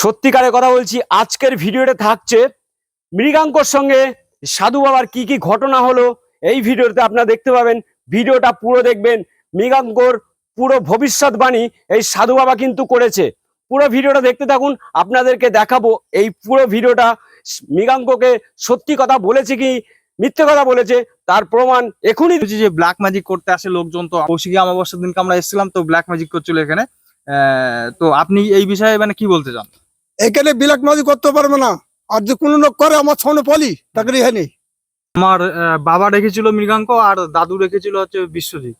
সত্যিকারের কথা বলছি, আজকের ভিডিওটা থাকছে মৃগাঙ্কর সঙ্গে সাধু বাবার কি কি ঘটনা হলো, এই ভিডিওতে আপনারা দেখতে পাবেন, ভিডিওটা পুরো দেখবেন, মৃগাঙ্কর পুরো ভবিষ্যৎবাণী এই সাধু বাবা কিন্তু করেছে। পুরো ভিডিওটা দেখতে থাকুন, আপনাদেরকে দেখাবো, এই পুরো ভিডিওটা মৃগাঙ্ককে সত্যি কথা বলেছে কি, মিথ্যে কথা বলেছে, তার প্রমাণ এখনই যে ব্ল্যাক ম্যাজিক করতে আসে লোকজন তো, কৌশিকী অমাবস্যার দিনকে আমরা এসেছিলাম তো ব্ল্যাক ম্যাজিক করছিল এখানে। তো আপনি এই বিষয়ে মানে কি বলতে চান? এখানে বিলাক মাঝি করতে পারবে না। আর যে কোনো লোক করে আমার সামনে পলি তাকে রেখে নেই। আমার আহ, বাবা রেখেছিল মৃগাঙ্ক আর দাদু রেখেছিল হচ্ছে বিশ্বজিৎ।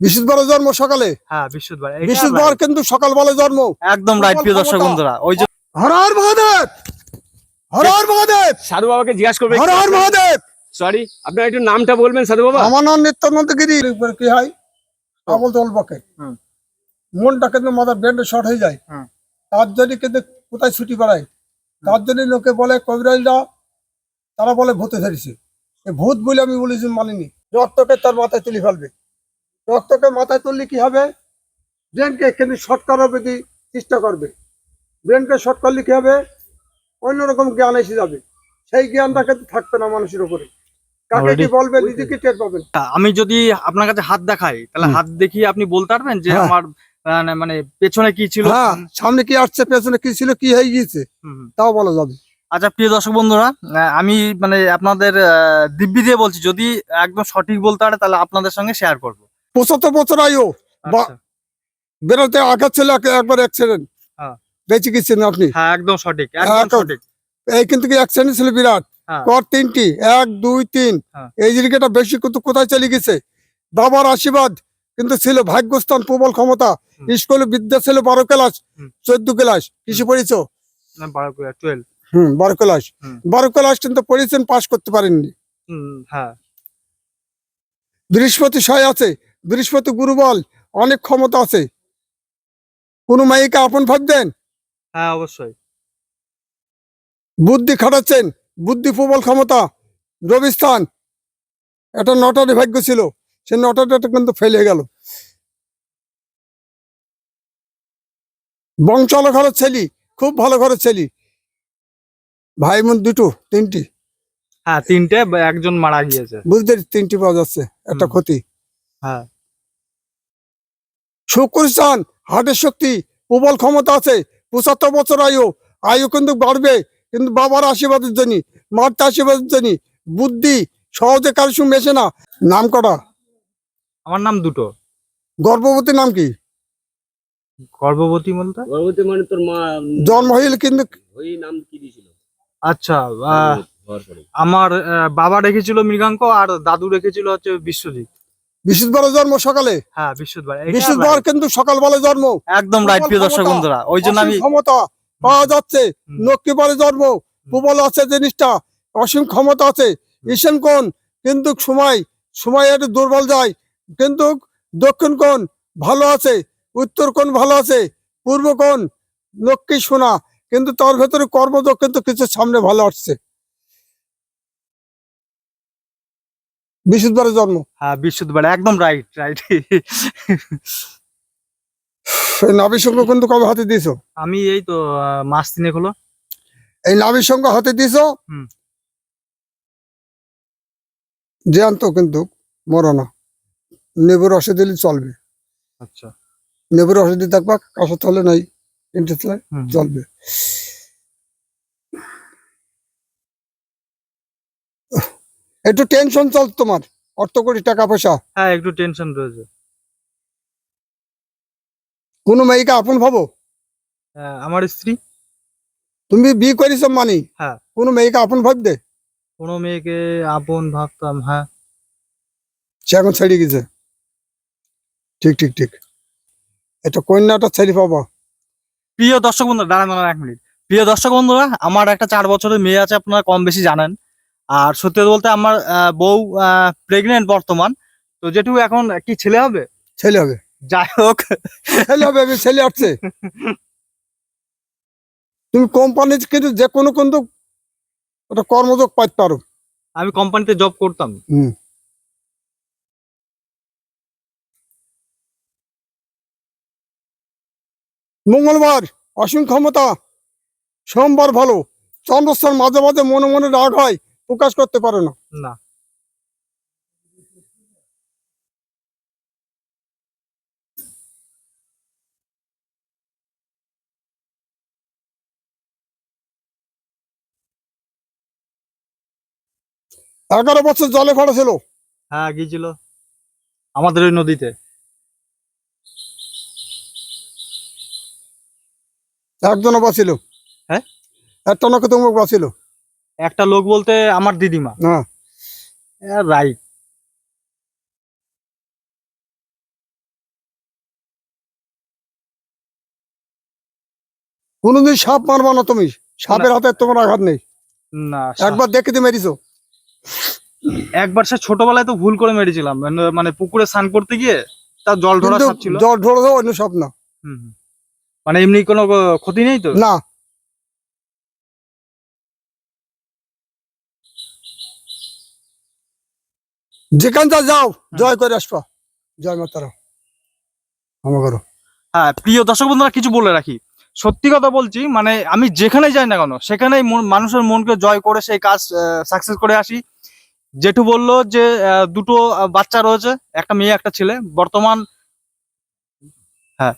বৃহস্পতিবার জন্ম সকালে। হ্যাঁ বৃহস্পতিবার। কিন্তু সকালবেলা জন্ম। একদম রাইট প্রিয় দর্শক বন্ধুরা ওই যে হর হর মহাদেব মহাদেব! সাধু বাবাকে জিজ্ঞাসা করবে। হর হর মহাদেব! সরি আপনার একটু নামটা বলবেন সাধু বাবা? আমার নাম নিত্যানন্দ গিরি কি হয়? আবল তল বকে। হুম। মনটা কিন্তু মাথার ব্রেন্ডে শর্ট হয়ে যায়। তার জন্য কিন্তু কোথায় ছুটি বেড়ায়? তার জন্য লোকে বলে কবিরাজরা তারা বলে ভূতে ধরেছে। ভূত বলে আমি বলেছি মানিনি। রক্তকে তার মাথায় তুলে ফেলবে। রক্তকে মাথায় তুললে কি হবে? ব্রেনকে কিন্তু শর্ট করার প্রতি চেষ্টা করবে। ব্রেনকে শর্ট করলে কি হবে? অন্যরকম জ্ঞান এসে যাবে। সেই জ্ঞানটা কিন্তু থাকবে না মানুষের উপরে। কাকে কি বলবে নিজেকে টের পাবেন। আমি যদি আপনার কাছে হাত দেখাই তাহলে হাত দেখিয়ে আপনি বলতে পারবেন যে হ্যাঁ। আমার মানে মানে পেছনে কি ছিল হ্যাঁ সামনে কি আসছে পেছনে কি ছিল কি হয়ে গিয়েছে। তাও বলা যাবে আচ্ছা প্রিয় দর্শক বন্ধুরা আমি মানে আপনাদের দিব্যি দিয়ে বলছি যদি একদম সঠিক বলতে পারে তাহলে আপনাদের সঙ্গে শেয়ার করব পঁচাত্তর বছর আয়ু আচ্ছা। বেরোতে আঘাত ছিল একবার অ্যাক্সিডেন্ট হ্যাঁ। বেঁচে গেছেন আপনি হ্যাঁ একদম সঠিক একদম একদম। সঠিক এই কিন্তু কি অ্যাক্সিডেন্ট ছিল বিরাট হ্যাঁ। কর তিনটি এক দুই তিন হ্যাঁ। এই জিনিসটা বেশি কিন্তু কোথায় চলে গেছে বাবার আশীর্বাদ কিন্তু ছিল ভাগ্যস্থান প্রবল ক্ষমতা। স্কুলে বিদ্যা ছিল বারো ক্লাস। চোদ্দ ক্লাস। কিছু পড়েছ? বারো হম বারো ক্লাস। বারো ক্লাস কিন্তু পড়েছেন পাস করতে পারেননি। হ্যাঁ। বৃহস্পতি সয় আছে বৃহস্পতি গুরুবল অনেক ক্ষমতা আছে। কোন মাইকে আপন ভাববেন হ্যাঁ অবশ্যই। বুদ্ধি খাটাচ্ছেন বুদ্ধি প্রবল ক্ষমতা। রবিস্থান এটা নটারি ভাগ্য ছিল। সে নটারিটা কিন্তু ফেলে গেল। বংশাল ঘরের ছেলি খুব ভালো ঘরের ছেলি। ভাই বোন দুটো তিনটি। হ্যাঁ তিনটে একজন মারা গিয়েছে। বুঝতে তিনটি পাওয়া যাচ্ছে একটা ক্ষতি। হ্যাঁ। শুক্র স্থান হার্টের শক্তি প্রবল ক্ষমতা আছে পঁচাত্তর বছর আয়ু আয়ু কিন্তু বাড়বে কিন্তু বাবার আশীর্বাদের জন্য মার আশীর্বাদের জন্য বুদ্ধি সহজে কারোর সঙ্গে মেশে না নাম করা। আমার নাম দুটো। গর্ভবতী নাম কি? গর্ভবতী বলতে? গর্ভবতী মানে তোর মা জন্ম হইলে কিন্তু ওই নাম কি দিয়েছিল আচ্ছা আমার বাবা রেখেছিল মৃগাঙ্ক আর দাদু রেখেছিল হচ্ছে বিশ্বজিৎ। বৃহস্পতিবার জন্ম সকালে? হ্যাঁ বিশ্বজিৎ বৃহস্পতিবার কিন্তু সকালবেলা জন্ম। একদম রাইট প্রিয় দর্শক বন্ধুরা ওই জন্য আমি ক্ষমতা পাওয়া যাচ্ছে। জন্ম। প্রবল আছে জিনিসটা অসীম ক্ষমতা আছে। ঈশান কোণ কিন্তু সময় সময় একটু দুর্বল যায়। কিন্তু দক্ষিণ কোণ ভালো আছে উত্তর কোণ ভালো আছে পূর্ব কোণ লক্ষ্মী সোনা কিন্তু তার ভেতরে কর্মযোগ কিন্তু কিছু সামনে ভালো আসছে। বৃহস্পতিবারে জন্ম। হ্যাঁ একদম রাইট রাইট কিন্তু কবে হাতে আমি এই তো আহ, মাস তিনেক হলো। এই নাভির হাতে দিয়েছ? হুম। জ্যান্ত কিন্তু মরো না নেবুর রসে দিলে চলবে। আচ্ছা। নেবুর রসে দিয়ে থাকবা কাঁচা তলে নাই ইন্টে তলে চলবে। একটু টেনশন চল তোমার অর্থ কোটি টাকা পয়সা। হ্যাঁ একটু টেনশন রয়েছে। কোনো মেয়েকে আপন ভাবো? আমার স্ত্রী। তুমি বিয়ে করেছ মানি? হ্যাঁ। কোনো মেয়েকে আপন ভাববে কোনো মেয়েকে আপন ভাবতাম হ্যাঁ। সে এখন ছেড়ে গেছে। ঠিক ঠিক ঠিক। এটা কন্যাটা ছেড়ে পাবা প্রিয় দর্শক বন্ধুরা দাঁড়ান দাঁড়ান এক মিনিট। প্রিয় দর্শক বন্ধুরা আমার একটা চার বছরের মেয়ে আছে আপনারা কম বেশি জানেন। আর সত্যি বলতে আমার বউ প্রেগনেন্ট বর্তমান। তো যেটুকু এখন কি ছেলে হবে? ছেলে হবে। যাই হোক। ছেলে হবে ছেলে আসছে। তুমি কোম্পানি কিন্তু যে কোনো কিন্তু একটা কর্মযোগ পাইতে পারো। আমি কোম্পানিতে জব করতাম। হুম। মঙ্গলবার অসীম ক্ষমতা সোমবার ভালো। চন্দ্রস্থান মাঝে মাঝে মনে মনে রাগ হয় প্রকাশ করতে পারে না। না। এগারো বছর জলে ফাটা ছিল হ্যাঁ গিয়েছিল। আমাদের ওই নদীতে। একজনও বাঁচিল। হ্যাঁ? একটা নাকি তোমাকে বাঁচিল। একটা লোক বলতে আমার দিদিমা। হ্যাঁ রাইট। কোনোদিন সাপ মারবা না তুমি। সাপের হাতে তোমার আঘাত নেই। না একবার দেখে দিয়ে মেরিছো। একবার সে ছোটবেলায় তো ভুল করে মেরেছিলাম। মানে- মানে পুকুরে স্নান করতে গিয়ে তার জল ঢোড়া সাপ ছিল। জল ঢোড়ো অন্য সাপ না। হুম। মানে এমনি কোনো ক্ষতি নেই তো? না। যেখান যা যাও জয় করে আসবা। জয় মাতারা হ্যাঁ প্রিয় দর্শক বন্ধুরা কিছু বলে রাখি। সত্যি কথা বলছি মানে আমি যেখানে যাই না কেন সেখানেই মন- মানুষের মনকে জয় করে সেই কাজ সাকসেস করে আসি। জেঠু বলল যে দুটো বাচ্চা রয়েছে একটা মেয়ে একটা ছেলে। বর্তমান হ্যাঁ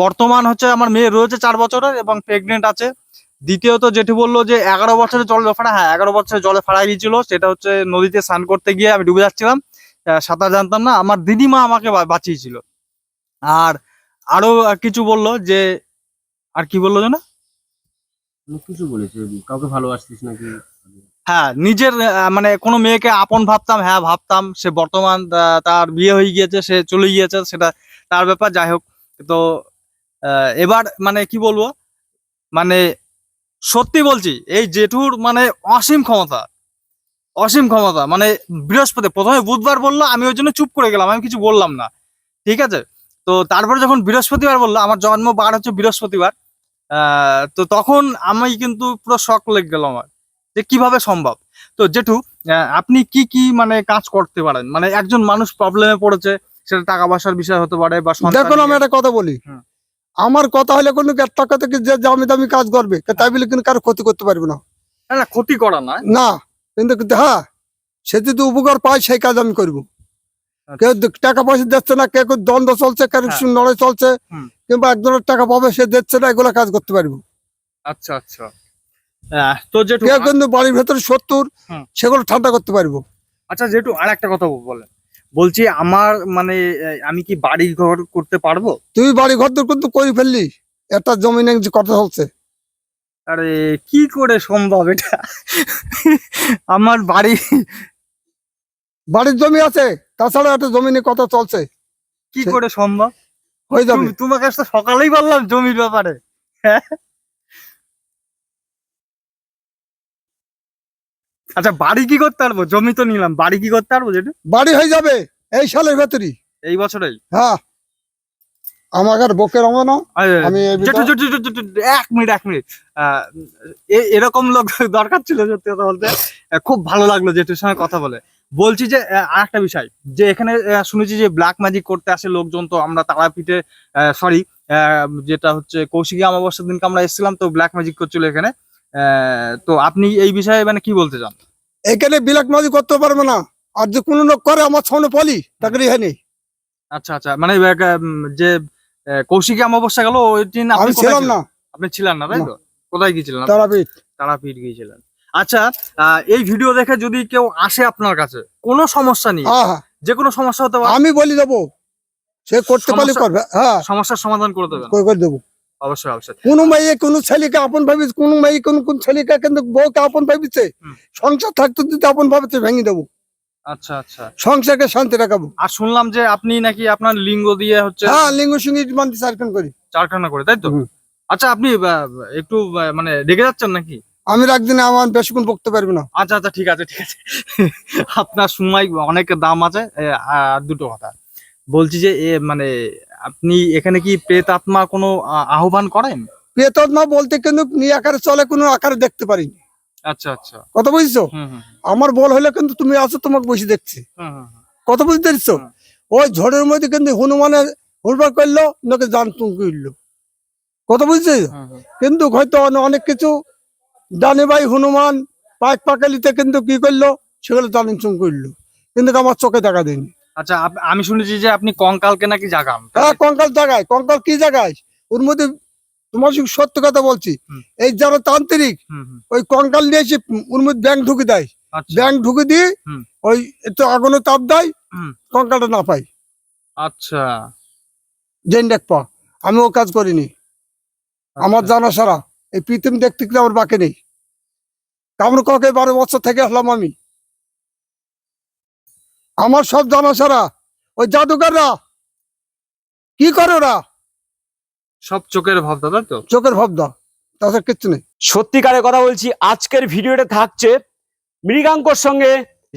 বর্তমান হচ্ছে আমার মেয়ে রয়েছে চার বছরের এবং প্রেগনেন্ট আছে। দ্বিতীয়ত জেঠু বলল যে এগারো বছরের জলে ফাড়া হ্যাঁ এগারো বছরের জলে ফাড়া গিয়েছিল সেটা হচ্ছে নদীতে স্নান করতে গিয়ে আমি ডুবে যাচ্ছিলাম। সাঁতার জানতাম না আমার দিদিমা আমাকে বাঁচিয়েছিল। আর আরও কিছু বলল যে আর কি বলল যেন? কিছু বলেছে কাউকে ভালোবাসতিস নাকি? হ্যাঁ নিজের মানে কোনো মেয়েকে আপন ভাবতাম হ্যাঁ ভাবতাম সে বর্তমান তার বিয়ে হয়ে গিয়েছে সে চলে গিয়েছে সেটা তার ব্যাপার যাই হোক। তো এবার মানে কি বলব? মানে সত্যি বলছি, এই জেঠুর মানে অসীম ক্ষমতা অসীম ক্ষমতা মানে বৃহস্পতি, প্রথমে বুধবার বলল, আমি ওই জন্য চুপ করে গেলাম, আমি কিছু বললাম না, ঠিক আছে? তো তারপরে যখন বৃহস্পতিবার বলল, আমার জন্ম বার হচ্ছে বৃহস্পতিবার তো তখন আমি কিন্তু পুরো শখ লেগে গেল আমার, যে কীভাবে সম্ভব? তো জেঠু আপনি কি কি মানে কাজ করতে পারেন? মানে একজন মানুষ প্রবলেমে পড়েছে সেটা টাকা পয়সার বিষয় হতে পারে বা দেখুন আমি একটা কথা বলি। আমার কথা হলে কোনো যে দামি দামি কাজ করবে তাই বলে কিন্তু কারও ক্ষতি করতে পারবে না। না, ক্ষতি করা না না কিন্তু হ্যাঁ সে যদি উপকার পায় সেই কাজ আমি করব। আচ্ছা। কেউ টাকা পয়সা দিচ্ছে না কেউ দ্বন্দ্ব চলছে কেউ হ্যাঁ। লড়াই চলছে। কিংবা একজনের টাকা পাবে সে দিচ্ছে না এগুলো কাজ করতে পারব। আচ্ছা আচ্ছা। তো কেউ কিন্তু বাড়ির ভেতরে সত্তর সেগুলো ঠান্ডা করতে পারব। আচ্ছা জেঠু আর একটা কথা বলেন। বলছি আমার মানে আমি কি বাড়ি ঘর করতে পারব? তুই বাড়ি ঘর দূর কিন্তু করে ফেললি? একটা জমি যে কথা চলছে আরে কি করে সম্ভব এটা? আমার বাড়ি বাড়ির জমি আছে তাছাড়া একটা জমিনে কথা চলছে। কি করে সম্ভব? হয়ে যাবে। তুমি- তোমাকে সকালেই বললাম জমির ব্যাপারে। হ্যাঁ? আচ্ছা বাড়ি কি করতে পারব? জমি তো নিলাম বাড়ি কি করতে পারব যেটা? বাড়ি হয়ে যাবে এই সালের ভেতরই। এই বছরেই? হ্যাঁ। আমার আর বকের আমার না আরে, আমি এক মিনিট এক মিনিট। এরকম লোক দরকার ছিল সত্যি কথা বলতে। খুব ভালো লাগল জেঠুর সঙ্গে কথা বলে। বলছি যে আর একটা বিষয় যে এখানে শুনেছি যে ব্ল্যাক ম্যাজিক করতে আসে লোকজন তো আমরা তারাপীঠে সরি যেটা হচ্ছে কৌশিকী অমাবস্যার দিনকে আমরা এসেছিলাম তো ব্ল্যাক ম্যাজিক করছিল এখানে। তো আপনি এই বিষয়ে মানে কি বলতে চান? এখানে বিলাক মাঝি করতে পারবে না। আর যে কোনো লোক করে আমার সামনে পলি তাকে রেহে নেই আচ্ছা আচ্ছা। মানে যে কৌশিকী অমাবস্যা গেল ওই দিন আপনি আমি ছিলাম ছিলেন? না। আপনি ছিলেন না তাই তো? কোথায় গিয়েছিলেন তারাপীঠ। তারাপীঠ গিয়েছিলেন আচ্ছা এই ভিডিও দেখে যদি কেউ আসে আপনার কাছে কোনো সমস্যা নেই। যে কোনো সমস্যা হতে পারে। আমি বলি দেবো। সে করতে পারলে করবে। হ্যাঁ। সমস্যার সমাধান করে দেবেন। করে করে দেবো। অবশ্যই অবশ্যই। কোনো মেয়ে কোনো ছেলেকে আপন ভাবিস কোনো মেয়ে কোন কোন ছেলেকে কিন্তু বউকে আপন ভাবিছে সংসার থাকতে যদি আপন ভাবিছে ভেঙে দেবো। আচ্ছা আচ্ছা। সংসারকে শান্তি রাখাবো। আর শুনলাম যে আপনি নাকি আপনার লিঙ্গ দিয়ে হচ্ছে হ্যাঁ লিঙ্গ সঙ্গী মানতে চারখান করি। চারখানা করে তাই তো? আচ্ছা আপনি একটু মানে রেগে যাচ্ছেন নাকি? আমি একদিনে আমার বেশিক্ষণ বকতে পারবি না। আচ্ছা আচ্ছা ঠিক আছে ঠিক আছে। আপনার সময় অনেক দাম আছে আর দুটো কথা। বলছি যে মানে আপনি এখানে কি প্রেত আত্মা কোনো আহ্বান করেন? না বলতে কিন্তু আকারে চলে কোনো আকারে দেখতে পারিনি। আচ্ছা আচ্ছা। কথা বুঝছ? আমার বল হলে কিন্তু তুমি আছো তোমাকে বসে দেখছি। কথা বুঝতে পারছ? ওই ঝড়ের মধ্যে কিন্তু হনুমানের হুড়বার করল নাকি জান করল। কত বুঝছি? কিন্তু হয়তো অনেক কিছু ডানে ভাই হনুমান পাক পাকালিতে কিন্তু কি করল? সেগুলো তালিম করল। কিন্তু আমার চোখে দেখা দেয়নি। আচ্ছা আমি শুনেছি যে আপনি কঙ্কালকে নাকি জাগান। হ্যাঁ কঙ্কাল জায়গায় কঙ্কাল কি জায়গায় ওর মধ্যে তোমার সঙ্গে সত্য কথা বলছি। এই যারা তান্ত্রিক ওই কঙ্কাল নিয়ে এসে ওর মধ্যে ব্যাংক ঢুকে দেয়। আচ্ছা। ব্যাংক ঢুকে দিয়ে ওই একটু আগুনে তাপ দেয়। কঙ্কালটা না পাই আচ্ছা। জেন দেখ পা। আমি ও কাজ করিনি। আমার জানা সারা। এই পৃথিবী দেখতে গেলে আমার বাকি নেই। কামড় ককে বারো বছর থেকে আসলাম আমি। আমার সব জানা সারা ওই জাদুকাররা। কি করে ওরা? সব চোখের ভাবতা তাই তো। চোখের ভাবদা তাছাড়া কিচ্ছু নেই। সত্যিকারের কথা বলছি আজকের ভিডিওটা থাকছে মৃগাঙ্কর সঙ্গে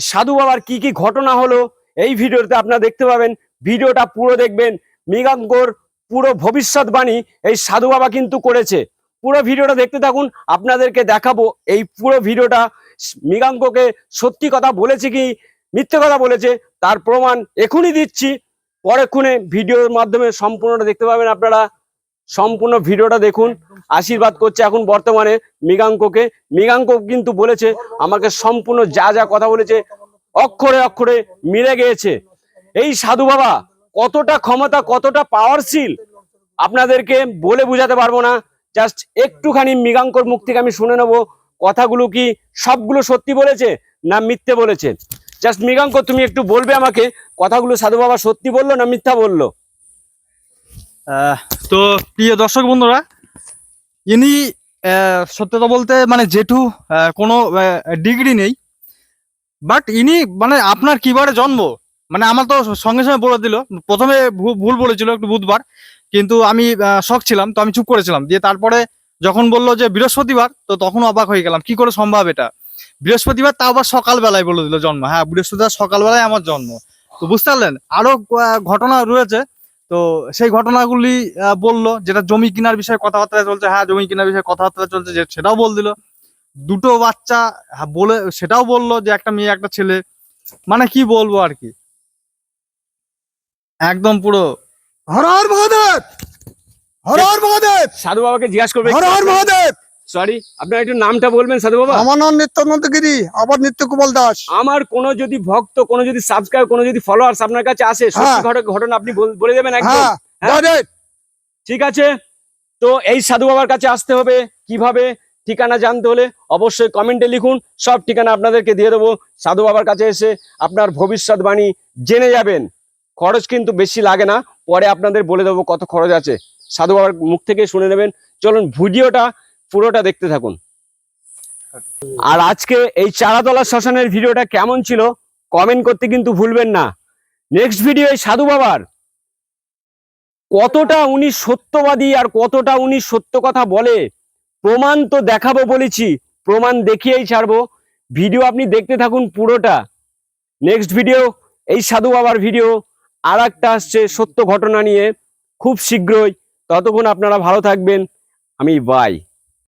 সাধু বাবার কি কি ঘটনা হলো এই ভিডিওতে আপনারা দেখতে পাবেন। ভিডিওটা পুরো দেখবেন মৃগাঙ্কর পুরো ভবিষ্যৎবাণী এই সাধু বাবা কিন্তু করেছে। পুরো ভিডিওটা দেখতে থাকুন আপনাদেরকে দেখাবো এই পুরো ভিডিওটা। মৃগাঙ্ককে সত্যি কথা বলেছে কি মিথ্যে কথা বলেছে, তার প্রমাণ এখনই দিচ্ছি। পরেক্ষণে ভিডিওর মাধ্যমে সম্পূর্ণটা দেখতে পাবেন আপনারা। সম্পূর্ণ ভিডিওটা দেখুন। আশীর্বাদ করছে এখন বর্তমানে মৃগাঙ্ককে। মৃগাঙ্ক কিন্তু বলেছে, আমাকে সম্পূর্ণ যা যা কথা বলেছে, অক্ষরে অক্ষরে মিলে গিয়েছে। এই সাধু বাবা, কতটা ক্ষমতা, কতটা পাওয়ারশীল আপনাদেরকে বলে বোঝাতে পারব না। জাস্ট একটুখানি মৃগাঙ্কর মুখ থেকে আমি শুনে নেব, কথাগুলো কি সবগুলো সত্যি বলেছে, না মিথ্যে বলেছে? জাস্ট মৃগাঙ্ক, তুমি একটু বলবে আমাকে, কথাগুলো সাধু বাবা সত্যি বলল না মিথ্যা বলল? তো প্রিয় দর্শক বন্ধুরা, ইনি সত্যতা বলতে মানে জেঠু কোনো ডিগ্রি নেই। বাট ইনি মানে আপনার কিবারে জন্ম? মানে আমার তো সঙ্গে সঙ্গে বলে দিল। প্রথমে ভুল বলেছিল একটু বুধবার। কিন্তু আমি শখ ছিলাম, তো আমি চুপ করেছিলাম। দিয়ে তারপরে যখন বলল যে বৃহস্পতিবার, তো তখন অবাক হয়ে গেলাম। কি করে সম্ভব এটা? বৃহস্পতিবার তাও আবার সকালবেলায় বলে দিল জন্ম। হ্যাঁ বৃহস্পতিবার সকালবেলায় আমার জন্ম। তো বুঝতে পারলেন? আরও ঘটনা রয়েছে। তো সেই ঘটনাগুলি বলল যেটা জমি কেনার বিষয়ে কথাবার্তা চলছে। হ্যাঁ জমি কেনার বিষয়ে কথাবার্তা চলছে যে সেটাও বল দিল। দুটো বাচ্চা হ্যাঁ, বলে সেটাও বলল যে একটা মেয়ে একটা ছেলে। মানে কি বলব আর কি? একদম পুরো হর হর মহাদেব! হর হর মহাদেব! সাধু বাবাকে জিজ্ঞাসা করবে হর হর মহাদেব! সরি আপনার একটু নামটা বলবেন সাধু বাবা? আমার নাম নিত্যানন্দ গিরি আবার নিত্য কুমাল দাস। আমার কোনো যদি ভক্ত কোনো যদি সাবস্ক্রাইব কোনো যদি ফলোয়ার্স আপনার কাছে আসে সত্যি হ্যাঁ। ঘটনা ঘটনা আপনি বল- দেবেন একদম। হ্যাঁ হ্যাঁ? ঠিক আছে? তো এই সাধু বাবার কাছে আসতে হবে। কীভাবে? ঠিকানা জানতে হলে অবশ্যই কমেন্টে লিখুন। সব ঠিকানা আপনাদেরকে দিয়ে দেবো। সাধু বাবার কাছে এসে আপনার ভবিষ্যৎবাণী জেনে যাবেন। খরচ কিন্তু বেশি লাগে না। পরে আপনাদের বলে দেবো কত খরচ আছে। সাধু বাবার মুখ থেকে শুনে নেবেন। চলুন ভিডিওটা পুরোটা দেখতে থাকুন। আর আজকে এই চারাতলা শ্মশানের ভিডিওটা কেমন ছিল কমেন্ট করতে কিন্তু ভুলবেন না। নেক্সট ভিডিও এই সাধু বাবার। কতটা উনি সত্যবাদী আর কতটা উনি সত্য কথা বলে, প্রমাণ তো দেখাবো বলেছি, প্রমাণ দেখিয়েই ছাড়বো। ভিডিও আপনি দেখতে থাকুন পুরোটা। নেক্সট ভিডিও এই সাধু বাবার ভিডিও আর একটা আসছে সত্য ঘটনা নিয়ে। খুব শীঘ্রই। ততক্ষণ আপনারা ভালো থাকবেন। আমি বাই